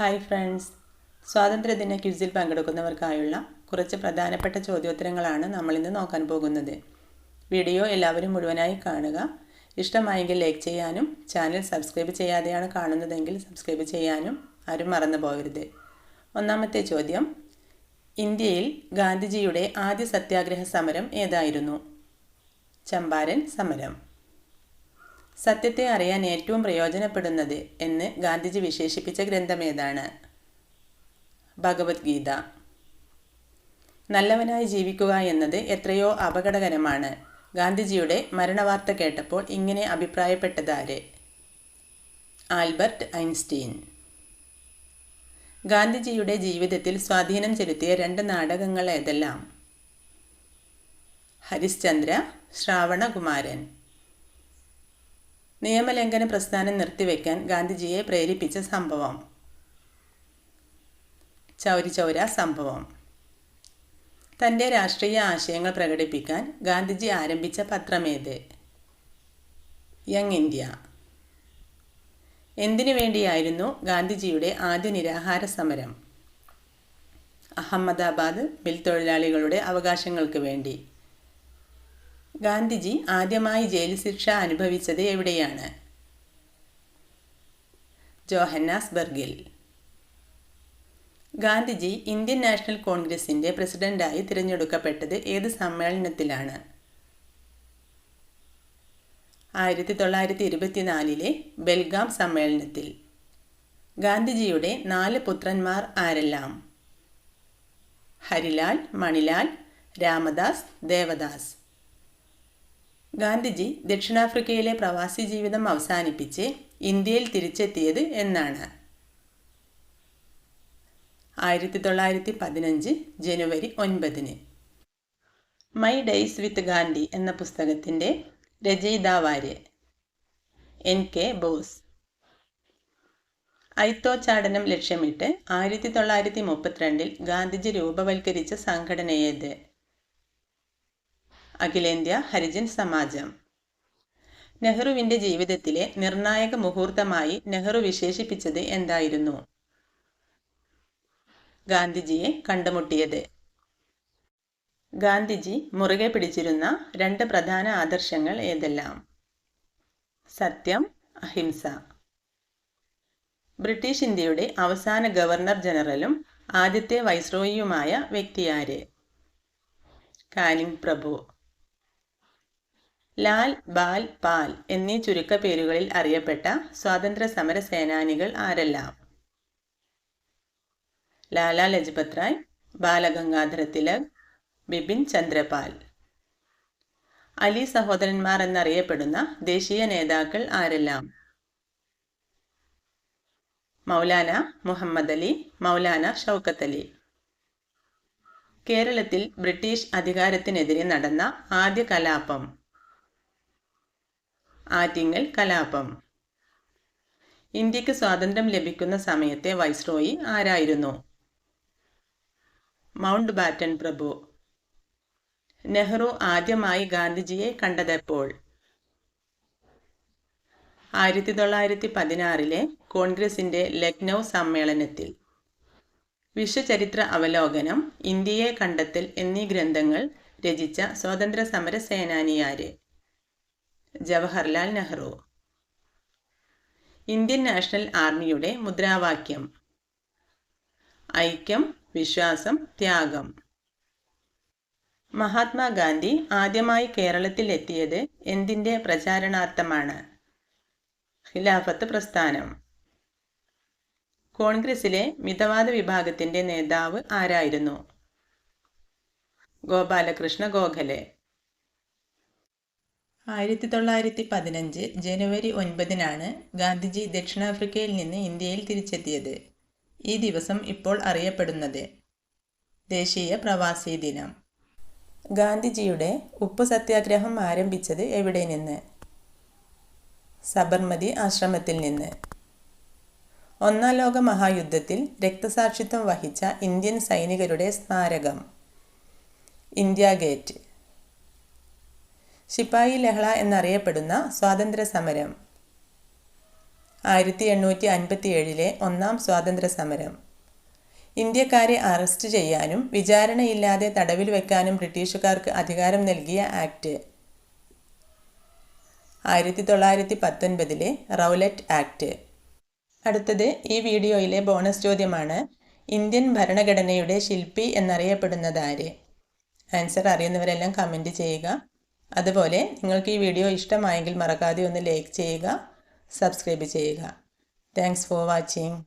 Hi friends. സ്വാതന്ത്ര്യദിന ക്വിസിൽ പങ്കെടുക്കുന്നവർക്കായുള്ള കുറച്ച് പ്രധാനപ്പെട്ട ചോദ്യോത്തരങ്ങളാണ് നമ്മളിന്ന് നോക്കാൻ പോകുന്നത്. വീഡിയോ എല്ലാവരും മുഴുവനായി കാണുക. ഇഷ്ടമായെങ്കിൽ ലൈക്ക് ചെയ്യാനും ചാനൽ സബ്സ്ക്രൈബ് ചെയ്യാതെയാണ് കാണുന്നതെങ്കിൽ സബ്സ്ക്രൈബ് ചെയ്യാനും ആരും മറന്നു പോകരുത്. ഒന്നാമത്തെ ചോദ്യം. ഇന്ത്യയിൽ ഗാന്ധിജിയുടെ ആദ്യ സത്യാഗ്രഹ സമരം ഏതായിരുന്നു? ചമ്പാരൻ സമരം. സത്യത്തെ അറിയാൻ ഏറ്റവും പ്രയോജനപ്പെടുന്നത് എന്ന് ഗാന്ധിജി വിശേഷിപ്പിച്ച ഗ്രന്ഥമേതാണ് ഭഗവത്ഗീത. നല്ലവനായി ജീവിക്കുക എന്നത് എത്രയോ അപകടകരമാണ്. ഗാന്ധിജിയുടെ മരണവാർത്ത കേട്ടപ്പോൾ ഇങ്ങനെ അഭിപ്രായപ്പെട്ടതാര് ആൽബർട്ട് ഐൻസ്റ്റീൻ. ഗാന്ധിജിയുടെ ജീവിതത്തിൽ സ്വാധീനം ചെലുത്തിയ രണ്ട് നാടകങ്ങൾ ഏതെല്ലാം? ഹരിശ്ചന്ദ്ര ശ്രാവണകുമാരൻ. നിയമലംഘന പ്രസ്ഥാനം നിർത്തിവെക്കാൻ ഗാന്ധിജിയെ പ്രേരിപ്പിച്ച സംഭവം. ചൗരി ചൗര സംഭവം. തന്റെ രാഷ്ട്രീയ ആശയങ്ങൾ പ്രകടിപ്പിക്കാൻ ഗാന്ധിജി ആരംഭിച്ച പത്രമേത് യങ് ഇന്ത്യ. എന്തിനു വേണ്ടിയായിരുന്നു ഗാന്ധിജിയുടെ ആദ്യ നിരാഹാര സമരം? അഹമ്മദാബാദ് മിൽ തൊഴിലാളികളുടെ അവകാശങ്ങൾക്ക് വേണ്ടി. ഗാന്ധിജി ആദ്യമായി ജയിൽ ശിക്ഷ അനുഭവിച്ചത് എവിടെയാണ്? ജോഹന്നാസ്ബർഗിൽ. ഗാന്ധിജി ഇന്ത്യൻ നാഷണൽ കോൺഗ്രസിന്റെ പ്രസിഡന്റായി തിരഞ്ഞെടുക്കപ്പെട്ടത് ഏത് സമ്മേളനത്തിലാണ്? ആയിരത്തി തൊള്ളായിരത്തി ഇരുപത്തിനാലിലെ ബെൽഗാം സമ്മേളനത്തിൽ. ഗാന്ധിജിയുടെ നാല് പുത്രന്മാർ ആരെല്ലാം? ഹരിലാൽ മണിലാൽ രാമദാസ് ദേവദാസ്. ഗാന്ധിജി ദക്ഷിണാഫ്രിക്കയിലെ പ്രവാസി ജീവിതം അവസാനിപ്പിച്ച് ഇന്ത്യയിൽ തിരിച്ചെത്തിയത് എന്നാണ്. ആയിരത്തി തൊള്ളായിരത്തി പതിനഞ്ച് ജനുവരി ഒൻപതിന്. മൈ ഡേയ്സ് വിത്ത് ഗാന്ധി എന്ന പുസ്തകത്തിന്റെ രചയിതാവാര് എൻ കെ ബോസ്. ഐത്തോച്ചാടനം ലക്ഷ്യമിട്ട് ആയിരത്തി തൊള്ളായിരത്തി മുപ്പത്തിരണ്ടിൽ ഗാന്ധിജി രൂപവൽക്കരിച്ച സംഘടനയേത്? അഖിലേന്ത്യാ ഹരിജൻ സമാജം. നെഹ്റുവിന്റെ ജീവിതത്തിലെ നിർണായക മുഹൂർത്തമായി നെഹ്റു വിശേഷിപ്പിച്ചത് എന്തായിരുന്നു? ഗാന്ധിജിയെ കണ്ടുമുട്ടിയത്. ഗാന്ധിജി മുറുകെ പിടിച്ചിരുന്ന രണ്ട് പ്രധാന ആദർശങ്ങൾ ഏതെല്ലാം? സത്യം അഹിംസ. ബ്രിട്ടീഷ് ഇന്ത്യയുടെ അവസാന ഗവർണർ ജനറലും ആദ്യത്തെ വൈസ്രോയിയുമായ വ്യക്തിയാര്? കാനിങ് പ്രഭു ലാൽ ബാൽ പാൽ എന്നീ ചുരുക്കപ്പേരുകളിൽ അറിയപ്പെട്ട സ്വാതന്ത്ര്യ സമര സേനാനികൾ ആരെല്ലാം? ലാലാ ലജ്പത് റായ് ബാലഗംഗാധര തിലക് ബിപിൻ ചന്ദ്രപാൽ. അലി സഹോദരന്മാർ എന്നറിയപ്പെടുന്ന ദേശീയ നേതാക്കൾ ആരെല്ലാം? മൗലാന മുഹമ്മദ് അലി മൗലാന ഷൗക്കത്ത് അലി. കേരളത്തിൽ ബ്രിട്ടീഷ് അധികാരത്തിനെതിരെ നടന്ന ആദ്യ കലാപം ആറ്റിങ്ങൽ കലാപം. ഇന്ത്യയ്ക്ക് സ്വാതന്ത്ര്യം ലഭിക്കുന്ന സമയത്തെ വൈസ്രോയി ആരായിരുന്നു? മൗണ്ട് ബാറ്റൻ പ്രഭു. നെഹ്റു ആദ്യമായി ഗാന്ധിജിയെ കണ്ടതെപ്പോൾ? ആയിരത്തി തൊള്ളായിരത്തി പതിനാറിലെ കോൺഗ്രസിന്റെ ലക്നൗ സമ്മേളനത്തിൽ. വിശ്വചരിത്ര അവലോകനം ഇന്ത്യയെ കണ്ടെത്തൽ എന്നീ ഗ്രന്ഥങ്ങൾ രചിച്ച സ്വാതന്ത്ര്യ സമര സേനാനിയാര് ജവഹർലാൽ നെഹ്റു. ഇന്ത്യൻ നാഷണൽ ആർമിയുടെ മുദ്രാവാക്യം. ഐക്യം വിശ്വാസം ത്യാഗം. മഹാത്മാഗാന്ധി ആദ്യമായി കേരളത്തിൽ എത്തിയത് എന്തിന്റെ പ്രചാരണാർത്ഥമാണ്? ഖിലാഫത്ത് പ്രസ്ഥാനം. കോൺഗ്രസിലെ മിതവാദ വിഭാഗത്തിന്റെ നേതാവ് ആരായിരുന്നു? ഗോപാലകൃഷ്ണ ഗോഖലെ. ആയിരത്തി തൊള്ളായിരത്തി പതിനഞ്ച് ജനുവരി ഒൻപതിനാണ് ഗാന്ധിജി ദക്ഷിണാഫ്രിക്കയിൽ നിന്ന് ഇന്ത്യയിൽ തിരിച്ചെത്തിയത്. ഈ ദിവസം ഇപ്പോൾ അറിയപ്പെടുന്നത് ദേശീയ പ്രവാസി ദിനം. ഗാന്ധിജിയുടെ ഉപ്പ് സത്യാഗ്രഹം ആരംഭിച്ചത് എവിടെ നിന്ന്? സബർമതി ആശ്രമത്തിൽ നിന്ന്. ഒന്നാം ലോക മഹായുദ്ധത്തിൽ രക്തസാക്ഷിത്വം വഹിച്ച ഇന്ത്യൻ സൈനികരുടെ സ്മാരകം. ഇന്ത്യ ഗേറ്റ് ശിപ്പായി ലഹള എന്നറിയപ്പെടുന്ന സ്വാതന്ത്ര്യ സമരം ആയിരത്തി എണ്ണൂറ്റി അൻപത്തി ഏഴിലെ ഒന്നാം സ്വാതന്ത്ര്യ സമരം ഇന്ത്യക്കാരെ അറസ്റ്റ് ചെയ്യാനും വിചാരണയില്ലാതെ തടവിൽ വെക്കാനും ബ്രിട്ടീഷുകാർക്ക് അധികാരം നൽകിയ ആക്ട്. ആയിരത്തി തൊള്ളായിരത്തി പത്തൊൻപതിലെ റൗലറ്റ് ആക്ട്. അടുത്തത് ഈ വീഡിയോയിലെ ബോണസ് ചോദ്യമാണ് ഇന്ത്യൻ ഭരണഘടനയുടെ ശില്പി എന്നറിയപ്പെടുന്നത് ആര് ആൻസർ അറിയുന്നവരെല്ലാം കമന്റ് ചെയ്യുക. അതുപോലെ നിങ്ങൾക്ക് ഈ വീഡിയോ ഇഷ്ടമായെങ്കിൽ മറക്കാതെ ഒന്ന് ലൈക്ക് ചെയ്യുക സബ്സ്ക്രൈബ് ചെയ്യുക. Thanks for watching